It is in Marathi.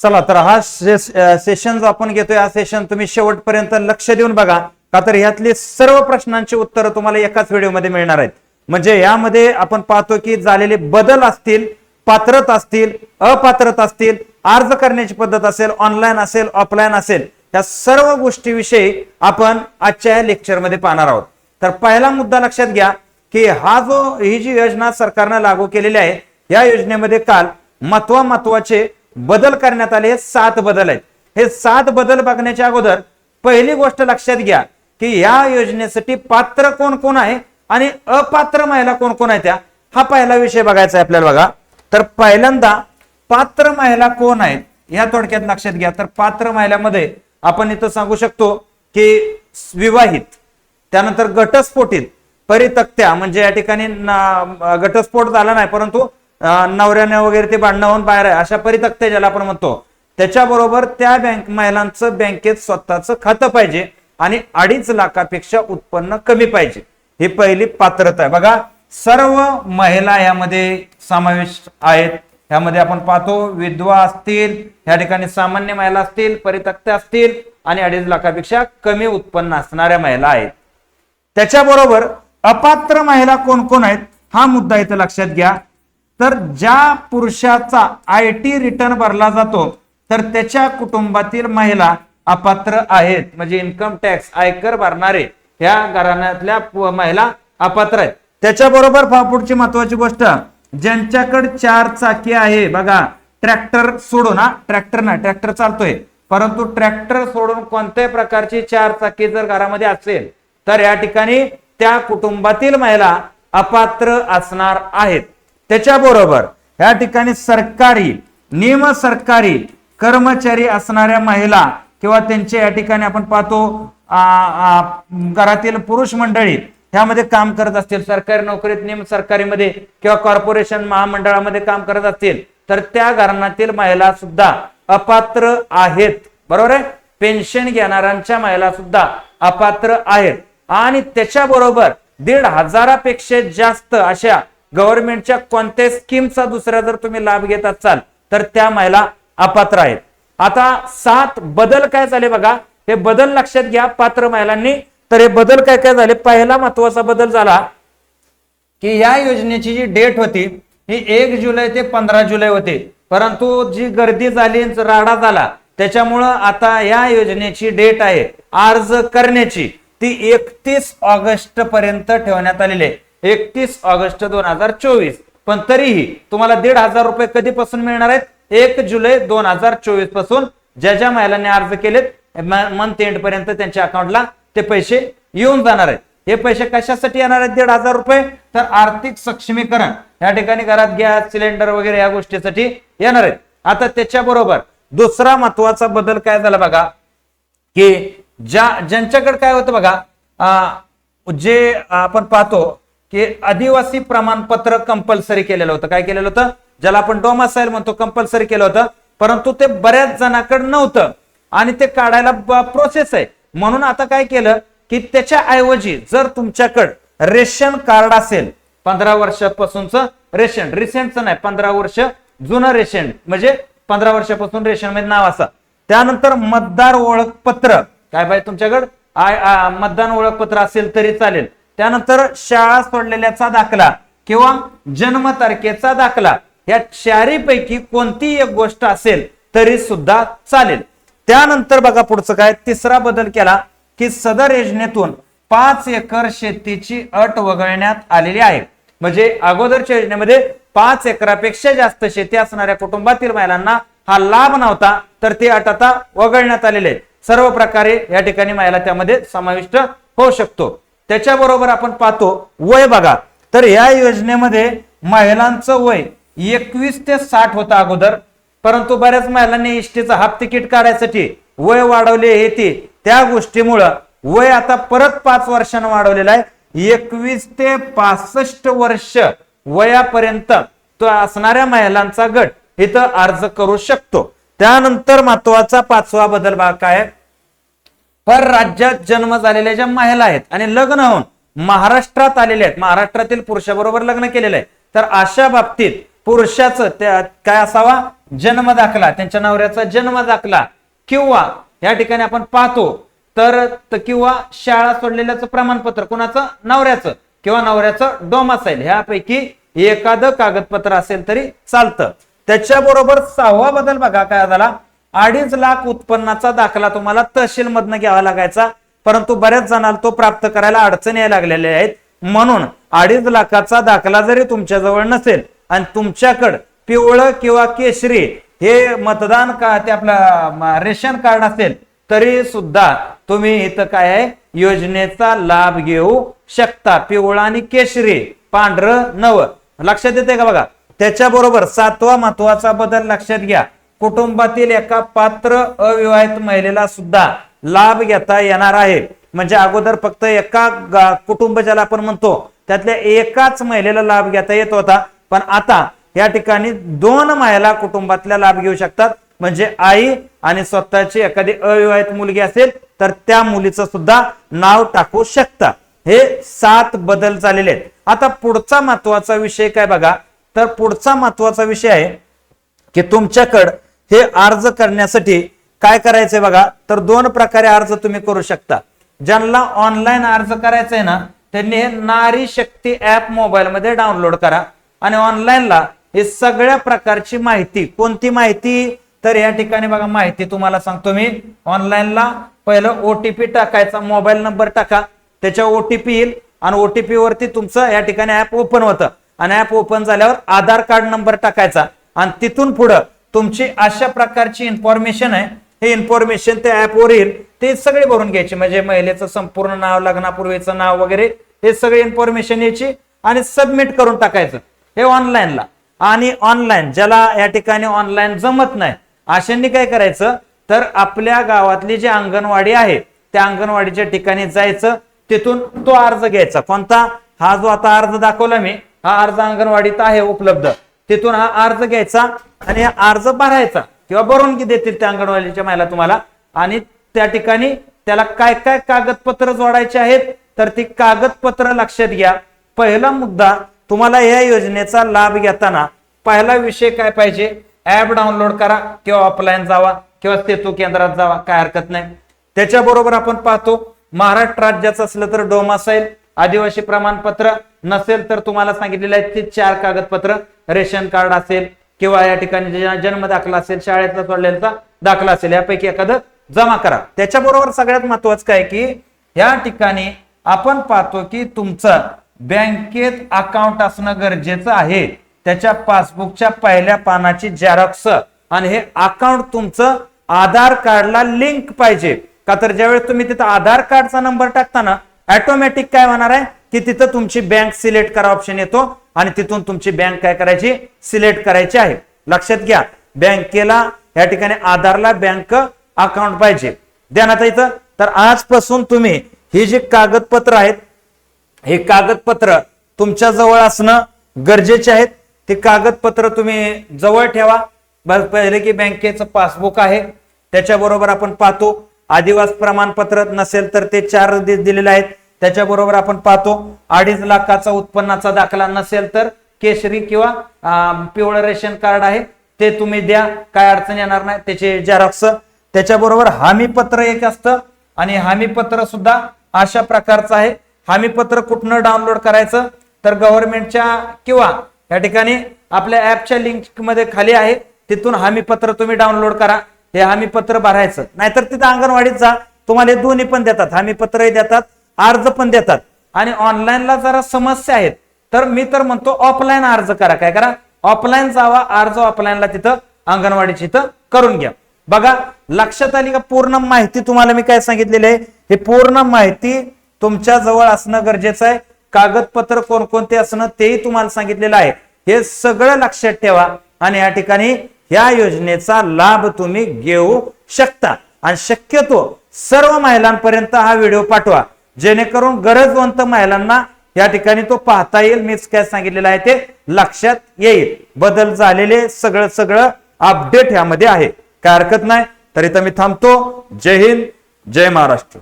चला तर हा सेशन जो आपण घेतोय हा सेशन तुम्ही शेवटपर्यंत लक्ष देऊन बघा. का तर ह्यातली सर्व प्रश्नांची उत्तरं तुम्हाला एकाच व्हिडिओमध्ये मिळणार आहेत. म्हणजे यामध्ये आपण पाहतो की झालेले बदल असतील पात्रता असतील अपात्रता असतील अर्ज करण्याची पद्धत असेल ऑनलाईन असेल ऑफलाईन असेल या सर्व गोष्टीविषयी आपण आजच्या या लेक्चरमध्ये पाहणार आहोत. तर पहिला मुद्दा लक्षात घ्या की हा जो ही जी योजना सरकारनं लागू केलेली आहे या योजनेमध्ये काल महत्वा महत्त्वाचे बदल करण्यात आले. हे सात बदल आहेत. हे सात बदल बघण्याच्या अगोदर पहिली गोष्ट लक्षात घ्या की या योजनेसाठी पात्र कोण कोण आहे आणि अपात्र महिला कोण कोण आहे त्या? हा पहिला विषय बघायचा आहे आपल्याला बघा. तर पहिल्यांदा पात्र महिला कोण आहेत? या थोडक्यात लक्षात घ्या. तर पात्र महिलामध्ये आपण इथं सांगू शकतो की विवाहित त्यानंतर गटस्फोटीत परितक्त्या म्हणजे या ठिकाणी गटस्फोट झाला नाही परंतु नवऱ्याने वगैरे ते भांडणं होऊन बाहेर आहे अशा परितक्त्या ज्याला आपण म्हणतो. त्याच्याबरोबर त्या बँक महिलांचं बँकेत स्वतःचं खातं पाहिजे आणि अडीच लाखापेक्षा उत्पन्न कमी पाहिजे. ही पहिली पात्रता आहे. बघा सर्व महिला यामध्ये समावेश आहेत. ह्यामध्ये आपण पाहतो विधवा असतील ह्या ठिकाणी सामान्य महिला असतील परितक्त असतील आणि अडीच लाखापेक्षा कमी उत्पन्न असणाऱ्या महिला आहेत. त्याच्याबरोबर अपात्र महिला कोण कोण आहेत? हा मुद्दा इथं लक्षात घ्या. तर ज्या पुरुषाचा आय टी रिटर्न भरला जातो तर त्याच्या कुटुंबातील महिला अपात्र आहेत. म्हणजे इन्कम टॅक्स आयकर भरणारे ह्या घराण्यातल्या महिला अपात्र आहेत. त्याच्याबरोबर पहा पुढची महत्वाची गोष्ट ज्यांच्याकडे चार चाकी आहे बघा ट्रॅक्टर सोडून हा ट्रॅक्टर ना ट्रॅक्टर चालतोय. परंतु ट्रॅक्टर सोडून कोणत्याही प्रकारची चार चाकी जर घरामध्ये असेल तर या ठिकाणी त्या कुटुंबातील महिला अपात्र असणार आहेत. त्याच्याबरोबर या ठिकाणी सरकारी निम सरकारी कर्मचारी असणाऱ्या महिला किंवा त्यांचे या ठिकाणी आपण पाहतो घरातील पुरुष मंडळी ह्यामध्ये काम करत असतील. सरकारी नोकरीत निम सरकारीमध्ये किंवा कॉर्पोरेशन महामंडळामध्ये काम करत असतील तर त्या घराण्यातील महिला सुद्धा अपात्र आहेत. बरोबर आहे? पेन्शन घेणाऱ्यांच्या महिला सुद्धा अपात्र आहेत. आणि त्याच्याबरोबर दीड हजारापेक्षा जास्त अशा गव्हर्नमेंटच्या कोणत्याही स्कीमचा दुसरा जर तुम्ही लाभ घेत असाल तर त्या महिला अपात्र आहेत. आता सात बदल काय झाले बघा? हे बदल लक्षात घ्या पात्र महिलांनी. तर हे बदल काय काय झाले? पहिला महत्त्वाचा बदल झाला की या योजनेची जी डेट होती ही एक जुलै ते पंधरा जुलै होती. परंतु जी गर्दी झाली राडा झाला त्याच्यामुळं आता या योजनेची डेट आहे अर्ज करण्याची. ती एकतीस ऑगस्ट पर्यंत ठेवण्यात आलेली आहे. एकतीस ऑगस्ट दोन हजार चोवीस. पण तरीही तुम्हाला दीड हजार रुपये कधीपासून मिळणार आहेत? एक जुलै दोन हजार चोवीसपासून ज्या ज्या महिलांनी अर्ज केलेत मंथ एंड पर्यंत त्यांच्या अकाउंटला ते पैसे येऊन जाणार आहेत. हे पैसे कशासाठी येणार आहेत दीड हजार रुपये? तर आर्थिक सक्षमीकरण. या ठिकाणी घरात गॅस सिलेंडर वगैरे या गोष्टीसाठी येणार आहेत. आता त्याच्याबरोबर दुसरा महत्त्वाचा बदल काय झाला बघा की ज्या ज्यांच्याकडे काय होतं बघा जे आपण पाहतो की आदिवासी प्रमाणपत्र कंपल्सरी केलेलं होतं. काय केलेलं होतं? ज्याला आपण डोमासाईल म्हणतो कंपल्सरी केलं होतं. परंतु ते बऱ्याच जणांकडे नव्हतं. आणि ते काढायला प्रोसेस आहे. म्हणून आता काय केलं की त्याच्या ऐवजी जर तुमच्याकडं रेशन कार्ड असेल पंधरा वर्षापासूनच रेशन रिसेंटचं नाही पंधरा वर्ष जुनं रेशन म्हणजे पंधरा वर्षापासून रेशनमध्ये नाव असा. त्यानंतर मतदार ओळखपत्र. काय पाहिजे तुमच्याकडं? आय मतदान ओळखपत्र असेल तरी चालेल. त्यानंतर शाळा सोडलेल्याचा दाखला किंवा जन्म तारखेचा दाखला या चारीपैकी कोणती एक गोष्ट असेल तरी सुद्धा चालेल. त्यानंतर बघा पुढचं काय तिसरा बदल केला की सदर योजनेतून पाच एकर शेतीची अट वगळण्यात आलेली आहे. म्हणजे अगोदरच्या योजनेमध्ये पाच एकरापेक्षा जास्त शेती असणाऱ्या कुटुंबातील महिलांना हा लाभ नव्हता तर ती अट आता वगळण्यात आलेली आहे. सर्व प्रकारे या ठिकाणी महिला त्यामध्ये समाविष्ट होऊ शकतो. त्याच्याबरोबर आपण पाहतो वय बघा. तर या योजनेमध्ये महिलांचं वय एकवीस ते साठ होतं अगोदर. परंतु बऱ्याच महिलांनी इष्टीचं हाफ तिकीट काढायसाठी वय वाढवले हे ते. त्या गोष्टीमुळं वय आता परत पाच वर्षानं वाढवलेलं आहे. एकवीस ते पासष्ट वर्ष वयापर्यंत तो असणाऱ्या महिलांचा गट इथं अर्ज करू शकतो. त्यानंतर महत्त्वाचा पाचवा बदल भाग काय पर राज्यात जन्म झालेल्या ज्या महिला आहेत आणि लग्न होऊन महाराष्ट्रात आलेले आहेत महाराष्ट्रातील पुरुषाबरोबर लग्न केलेलं आहे तर अशा बाबतीत पुरुषाचं त्या काय असावा? जन्म दाखला त्यांच्या नवऱ्याचा जन्म दाखला. किंवा या ठिकाणी आपण पाहतो तर किंवा शाळा सोडलेल्याचं प्रमाणपत्र कुणाचं? नवऱ्याचं. किंवा नवऱ्याचं डोम असेल ह्यापैकी एखादं कागदपत्र असेल तरी चालतं. त्याच्याबरोबर सहावा बदल बघा काय झाला? अडीच लाख उत्पन्नाचा दाखला तुम्हाला तहसील मधनं घ्यावा लागायचा. परंतु बऱ्याच जणांना तो प्राप्त करायला अडचणी लागलेल्या आहेत. म्हणून अडीच लाखाचा दाखला जरी तुमच्याजवळ नसेल आणि तुमच्याकडं पिवळं किंवा केशरी हे मतदान का ते आपलं रेशन कार्ड असेल तरी सुद्धा तुम्ही इथं काय आहे योजनेचा लाभ घेऊ शकता. पिवळा आणि केशरी पांढरं नव. लक्षात येते का बघा? त्याच्याबरोबर सातवा महत्त्वाचा बदल लक्षात घ्या. कुटुंबातील एका पात्र अविवाहित महिलेला सुद्धा लाभ घेता येणार आहे. म्हणजे अगोदर फक्त एका कुटुंब ज्याला आपण म्हणतो त्यातल्या एकाच महिलेला लाभ घेता येत होता. पण आता या ठिकाणी दोन महिला कुटुंबातल्या लाभ घेऊ शकतात. म्हणजे आई आणि स्वतःची एखादी अविवाहित मुलगी असेल तर त्या मुलीचं सुद्धा नाव टाकू शकता. हे सात बदल झालेले आहेत. आता पुढचा महत्त्वाचा विषय काय बघा? तर पुढचा महत्त्वाचा विषय आहे की तुमच्याकडं हे अर्ज करण्यासाठी काय करायचंय बघा? तर दोन प्रकारे अर्ज तुम्ही करू शकता. ज्यांना ऑनलाईन अर्ज करायचा आहे ना त्यांनी हे नारी शक्ती ऍप मोबाईल मध्ये डाउनलोड करा. आणि ऑनलाईनला हे सगळ्या प्रकारची माहिती कोणती माहिती? तर या ठिकाणी बघा माहिती तुम्हाला सांगतो मी. ऑनलाईनला पहिलं ओटीपी टाकायचा मोबाईल नंबर टाका. त्याच्या ओटीपी येईल आणि ओटीपी वरती तुमचं या ठिकाणी ऍप ओपन होतं. आणि ऍप ओपन झाल्यावर आधार कार्ड नंबर टाकायचा. आणि तिथून पुढं तुमची अशा प्रकारची इन्फॉर्मेशन आहे. हे इन्फॉर्मेशन त्या ऍपवर येईल ते सगळे भरून घ्यायचे. म्हणजे महिलेचं संपूर्ण नाव लग्नापूर्वीचं नाव वगैरे हे सगळे इन्फॉर्मेशन यायची आणि सबमिट करून टाकायचं. हे ऑनलाईनला आणि ऑनलाईन ज्याला या ठिकाणी ऑनलाईन जमत नाही अशांनी काय करायचं? तर आपल्या गावातली जी अंगणवाडी आहे त्या अंगणवाडीच्या ठिकाणी जायचं. तिथून तो अर्ज घ्यायचा. कोणता? हा जो आता अर्ज दाखवला मी हा अर्ज अंगणवाडीत आहे उपलब्ध. तिथून हा अर्ज घ्यायचा आणि हा अर्ज भरायचा. किंवा भरून की देतील त्या अंगणवाडीच्या महिला तुम्हाला. आणि त्या ठिकाणी त्याला काय काय कागदपत्र जोडायचे आहेत तर ती कागदपत्र लक्षात घ्या. पहिला मुद्दा तुम्हाला या योजनेचा लाभ घेताना पहिला विषय काय पाहिजे? ऍप डाउनलोड करा किंवा ऑफलाईन जावा किंवा सेतू केंद्रात जावा काय हरकत नाही. त्याच्याबरोबर आपण पाहतो महाराष्ट्र राज्याचं असलं तर डोमासाईल आदिवासी प्रमाणपत्र नसेल तर तुम्हाला सांगितलेलं आहे ते चार कागदपत्र. रेशन कार्ड असेल किंवा या ठिकाणी जन्म दाखला असेल शाळेतला सोडलेला दाखला असेल यापैकी एखादं जमा करा. त्याच्याबरोबर सगळ्यात महत्वाचं काय की या ठिकाणी आपण पाहतो की तुमचं बँकेत अकाउंट असणं गरजेचं आहे. त्याच्या पासबुकच्या पहिल्या पानाची झेरॉक्स आणि हे अकाउंट तुमचं आधार कार्डला लिंक पाहिजे. का तर ज्यावेळेस तुम्ही तिथं आधार कार्डचा नंबर टाकताना ऑटोमॅटिक काय होणार आहे? की तिथं तुमची बँक सिलेक्ट करा ऑप्शन येतो. आणि तिथून तुमची बँक काय करायची? सिलेक्ट करायची आहे. लक्षात घ्या बँकेला या ठिकाणी आधारला बँक अकाउंट पाहिजे. ध्यानात इथं. तर आजपासून तुम्ही ही जी कागदपत्र आहेत हे कागदपत्र तुमच्या जवळ असणं गरजेचे आहेत. ते कागदपत्र तुम्ही जवळ ठेवा. पहिले की बँकेचं पासबुक आहे त्याच्याबरोबर आपण पाहतो. आदिवास प्रमाणपत्र नसेल तर ते चार दिलेले आहेत. त्याच्याबरोबर आपण पाहतो अडीच लाखाचा उत्पन्नाचा दाखला नसेल तर केशरी किंवा पिवळं रेशन कार्ड आहे ते तुम्ही द्या काय अडचण येणार नाही त्याचे जेरॉक्स त्याच्याबरोबर हमीपत्र एक असतं आणि हमीपत्र सुद्धा अशा प्रकारचं आहे. हमीपत्र कुठनं डाउनलोड करायचं? तर गव्हर्नमेंटच्या किंवा या ठिकाणी आपल्या ऍपच्या लिंकमध्ये खाली आहे. तिथून हमीपत्र तुम्ही डाउनलोड करा. हे हमीपत्र भरायचं. नाहीतर तिथं अंगणवाडीत जा. तुम्हाला हे दोन्ही पण देतात. हमीपत्रही देतात. अर्ज पण देतात. आणि ऑनलाईनला जरा समस्या आहेत. तर मी तर म्हणतो ऑफलाईन अर्ज करा. काय करा? ऑफलाईन जावा अर्ज ऑफलाईनला तिथं अंगणवाडीची इथं करून घ्या. बघा लक्षात आली का पूर्ण माहिती तुम्हाला मी काय सांगितलेली आहे? हे पूर्ण माहिती तुमच्या जवळ असणं गरजेचं आहे. कागदपत्र कोणकोणते असणं तेही तुम्हाला सांगितलेलं आहे. हे सगळं लक्षात ठेवा आणि या ठिकाणी या योजनेचा लाभ तुम्ही घेऊ शकता. आणि शक्यतो सर्व महिलांपर्यंत हा व्हिडिओ पाठवा. जेणेकरून गरजवंत महिलांना या ठिकाणी तो पाहता येईल. मीच काय सांगितलेलं आहे ते लक्षात येईल. बदल झालेले सगळं सगळं अपडेट यामध्ये आहे. काय हरकत नाही. तर इथं मी थांबतो. जय हिंद. जय महाराष्ट्र.